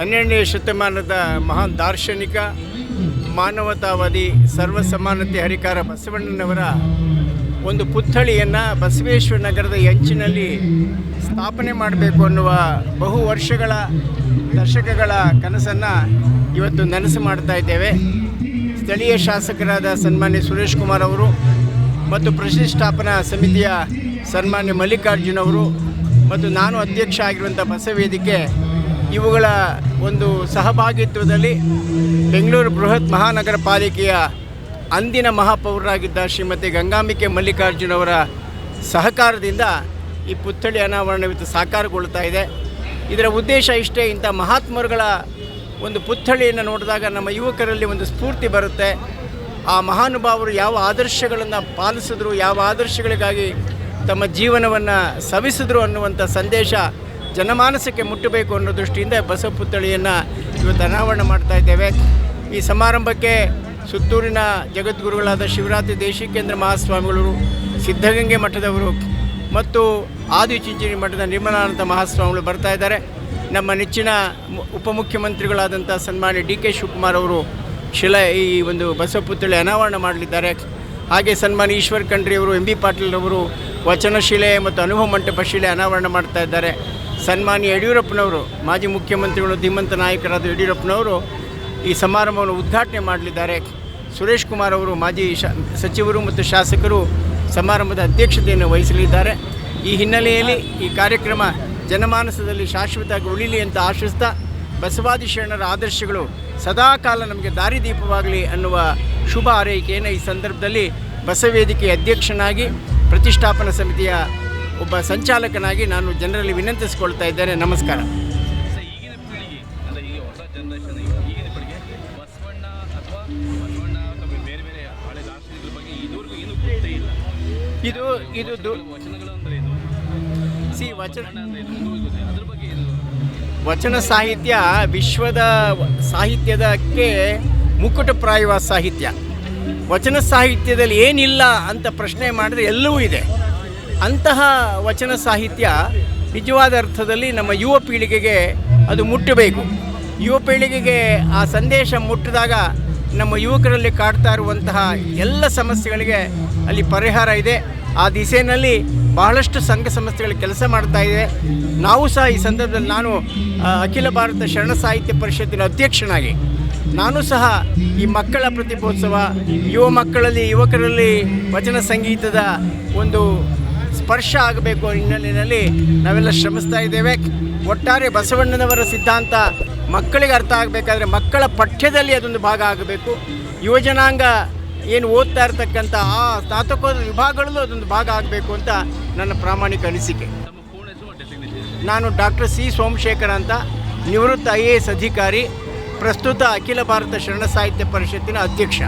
ಹನ್ನೆರಡನೇ ಶತಮಾನದ ಮಹಾನ್ ದಾರ್ಶನಿಕ, ಮಾನವತಾವಾದಿ ಸರ್ವ ಸಮಾನತೆ ಹರಿಕಾರ ಬಸವಣ್ಣನವರ ಒಂದು ಪುತ್ಥಳಿಯನ್ನು ಬಸವೇಶ್ವರ ನಗರದ ಹೆಂಚಿನಲ್ಲಿ ಸ್ಥಾಪನೆ ಮಾಡಬೇಕು ಅನ್ನುವ ಬಹು ವರ್ಷಗಳ ದಶಕಗಳ ಕನಸನ್ನು ಇವತ್ತು ನನಸು ಮಾಡ್ತಾ ಇದ್ದೇವೆ. ಸ್ಥಳೀಯ ಶಾಸಕರಾದ ಸನ್ಮಾನ್ಯ ಸುರೇಶ್ ಕುಮಾರ್ ಅವರು ಮತ್ತು ಪ್ರತಿಷ್ಠಾಪನಾ ಸಮಿತಿಯ ಸನ್ಮಾನ್ಯ ಮಲ್ಲಿಕಾರ್ಜುನ್ ಅವರು ಮತ್ತು ನಾನು ಅಧ್ಯಕ್ಷ ಆಗಿರುವಂಥ ಬಸವೇದಿಕೆ ಇವುಗಳ ಒಂದು ಸಹಭಾಗಿತ್ವದಲ್ಲಿ ಬೆಂಗಳೂರು ಬೃಹತ್ ಮಹಾನಗರ ಪಾಲಿಕೆಯ ಅಂದಿನ ಮಹಾಪೌರರಾಗಿದ್ದ ಶ್ರೀಮತಿ ಗಂಗಾಂಬಿಕೆ ಮಲ್ಲಿಕಾರ್ಜುನವರ ಸಹಕಾರದಿಂದ ಈ ಪುತ್ಥಳಿ ಅನಾವರಣವಿತ್ತು ಸಾಕಾರಗೊಳ್ತಾ ಇದೆ. ಇದರ ಉದ್ದೇಶ ಇಷ್ಟೇ, ಇಂಥ ಮಹಾತ್ಮರುಗಳ ಒಂದು ಪುತ್ಥಳಿಯನ್ನು ನೋಡಿದಾಗ ನಮ್ಮ ಯುವಕರಲ್ಲಿ ಒಂದು ಸ್ಫೂರ್ತಿ ಬರುತ್ತೆ. ಆ ಮಹಾನುಭಾವರು ಯಾವ ಆದರ್ಶಗಳನ್ನು ಪಾಲಿಸಿದ್ರು, ಯಾವ ಆದರ್ಶಗಳಿಗಾಗಿ ತಮ್ಮ ಜೀವನವನ್ನು ಸವಿಸಿದ್ರು ಅನ್ನುವಂಥ ಸಂದೇಶ ಜನಮಾನಸಕ್ಕೆ ಮುಟ್ಟಬೇಕು ಅನ್ನೋ ದೃಷ್ಟಿಯಿಂದ ಬಸವ ಪುತ್ಥಳಿಯನ್ನು ಇವತ್ತು ಅನಾವರಣ ಮಾಡ್ತಾ ಇದ್ದೇವೆ. ಈ ಸಮಾರಂಭಕ್ಕೆ ಸುತ್ತೂರಿನ ಜಗದ್ಗುರುಗಳಾದ ಶಿವರಾತ್ರಿ ದೇಶಿಕೇಂದ್ರ ಮಹಾಸ್ವಾಮಿಗಳು, ಸಿದ್ಧಗಂಗೆ ಮಠದವರು ಮತ್ತು ಆದಿಚುಂಚನಿ ಮಠದ ನಿರ್ಮಲಾನಂದ ಮಹಾಸ್ವಾಮಿಗಳು ಬರ್ತಾ ಇದ್ದಾರೆ. ನಮ್ಮ ನೆಚ್ಚಿನ ಉಪಮುಖ್ಯಮಂತ್ರಿಗಳಾದಂಥ ಸನ್ಮಾನ್ಯ ಡಿ ಕೆ ಶಿವಕುಮಾರ್ ಅವರು ಶಿಲೆ ಈ ಒಂದು ಬಸವ ಪುತ್ಥಳಿ ಅನಾವರಣ ಮಾಡಲಿದ್ದಾರೆ. ಹಾಗೆ ಸನ್ಮಾನ್ಯ ಈಶ್ವರ್ ಖಂಡ್ರಿ ಅವರು, ಎಂ ಬಿ ಪಾಟೀಲ್ ಅವರು ವಚನಶಿಲೆ ಮತ್ತು ಅನುಭವ ಮಂಟಪ ಶಿಲೆ ಅನಾವರಣ ಮಾಡ್ತಾ ಇದ್ದಾರೆ. ಸನ್ಮಾನ್ಯ ಯಡಿಯೂರಪ್ಪನವರು, ಮಾಜಿ ಮುಖ್ಯಮಂತ್ರಿಗಳು ಧೀಮಂತ ನಾಯಕರಾದ ಯಡಿಯೂರಪ್ಪನವರು ಈ ಸಮಾರಂಭವನ್ನು ಉದ್ಘಾಟನೆ ಮಾಡಲಿದ್ದಾರೆ. ಸುರೇಶ್ ಕುಮಾರ್ ಅವರು ಮಾಜಿ ಶಾ, ಸಚಿವರು ಮತ್ತು ಶಾಸಕರು ಸಮಾರಂಭದ ಅಧ್ಯಕ್ಷತೆಯನ್ನು ವಹಿಸಲಿದ್ದಾರೆ. ಈ ಹಿನ್ನೆಲೆಯಲ್ಲಿ ಈ ಕಾರ್ಯಕ್ರಮ ಜನಮಾನಸದಲ್ಲಿ ಶಾಶ್ವತವಾಗಿ ಉಳಿಲಿ ಅಂತ ಆಶಿಸ್ತಾ ಬಸವಾದಿ ಶರಣರ ಆದರ್ಶಗಳು ಸದಾಕಾಲ ನಮಗೆ ದಾರಿದೀಪವಾಗಲಿ ಅನ್ನುವ ಶುಭ ಆರೈಕೆಯನ್ನು ಈ ಸಂದರ್ಭದಲ್ಲಿ ಬಸವೇದಿಕೆ ಅಧ್ಯಕ್ಷನಾಗಿ ಪ್ರತಿಷ್ಠಾಪನಾ ಸಮಿತಿಯ ಒಬ್ಬ ಸಂಚಾಲಕನಾಗಿ ನಾನು ಜನರಲ್ಲಿ ವಿನಂತಿಸಿಕೊಳ್ತಾ ಇದ್ದೇನೆ. ನಮಸ್ಕಾರ. ಇದು ಇದು ಸಿ ವಚನ ವಚನ ಸಾಹಿತ್ಯ ವಿಶ್ವದ ಸಾಹಿತ್ಯದಕ್ಕೆ ಮುಕುಟಪ್ರಾಯವಾದ ಸಾಹಿತ್ಯ. ವಚನ ಸಾಹಿತ್ಯದಲ್ಲಿ ಏನಿಲ್ಲ ಅಂತ ಪ್ರಶ್ನೆ ಮಾಡಿದ್ರೆ ಎಲ್ಲವೂ ಇದೆ. ಅಂತಹ ವಚನ ಸಾಹಿತ್ಯ ನಿಜವಾದ ಅರ್ಥದಲ್ಲಿ ನಮ್ಮ ಯುವ ಪೀಳಿಗೆಗೆ ಅದು ಮುಟ್ಟಬೇಕು. ಯುವ ಪೀಳಿಗೆಗೆ ಆ ಸಂದೇಶ ಮುಟ್ಟಿದಾಗ ನಮ್ಮ ಯುವಕರಲ್ಲಿ ಕಾಡ್ತಾ ಇರುವಂತಹ ಎಲ್ಲ ಸಮಸ್ಯೆಗಳಿಗೆ ಅಲ್ಲಿ ಪರಿಹಾರ ಇದೆ. ಆ ದಿಸೆಯಲ್ಲಿ ಬಹಳಷ್ಟು ಸಂಘ ಸಂಸ್ಥೆಗಳು ಕೆಲಸ ಮಾಡ್ತಾ ಇದೆ. ನಾವು ಸಹ ಈ ಸಂದರ್ಭದಲ್ಲಿ ನಾನು ಅಖಿಲ ಭಾರತ ಶರಣ ಸಾಹಿತ್ಯ ಪರಿಷತ್ತಿನ ಅಧ್ಯಕ್ಷನಾಗಿ ನಾನು ಸಹ ಈ ಮಕ್ಕಳ ಪ್ರತಿಭೋತ್ಸವ, ಯುವ ಮಕ್ಕಳಲ್ಲಿ, ಯುವಕರಲ್ಲಿ ವಚನ ಸಂಗೀತದ ಒಂದು ಸ್ಪರ್ಶ ಆಗಬೇಕು ಹಿನ್ನೆಲೆಯಲ್ಲಿ ನಾವೆಲ್ಲ ಶ್ರಮಿಸ್ತಾ ಇದ್ದೇವೆ. ಒಟ್ಟಾರೆ ಬಸವಣ್ಣನವರ ಸಿದ್ಧಾಂತ ಮಕ್ಕಳಿಗೆ ಅರ್ಥ ಆಗಬೇಕಾದ್ರೆ ಮಕ್ಕಳ ಪಠ್ಯದಲ್ಲಿ ಅದೊಂದು ಭಾಗ ಆಗಬೇಕು. ಯುವಜನಾಂಗ ಏನು ಓದ್ತಾ ಇರತಕ್ಕಂಥ ಆ ಸ್ನಾತಕೋತ್ತರ ವಿಭಾಗಗಳಲ್ಲೂ ಅದೊಂದು ಭಾಗ ಆಗಬೇಕು ಅಂತ ನನ್ನ ಪ್ರಾಮಾಣಿಕ ಅನಿಸಿಕೆ. ನಾನು ಡಾಕ್ಟರ್ ಸಿ ಸೋಮಶೇಖರ್ ಅಂತ, ನಿವೃತ್ತ ಐ ಎ ಎಸ್ ಅಧಿಕಾರಿ, ಪ್ರಸ್ತುತ ಅಖಿಲ ಭಾರತ ಶರಣ ಸಾಹಿತ್ಯ ಪರಿಷತ್ತಿನ ಅಧ್ಯಕ್ಷ.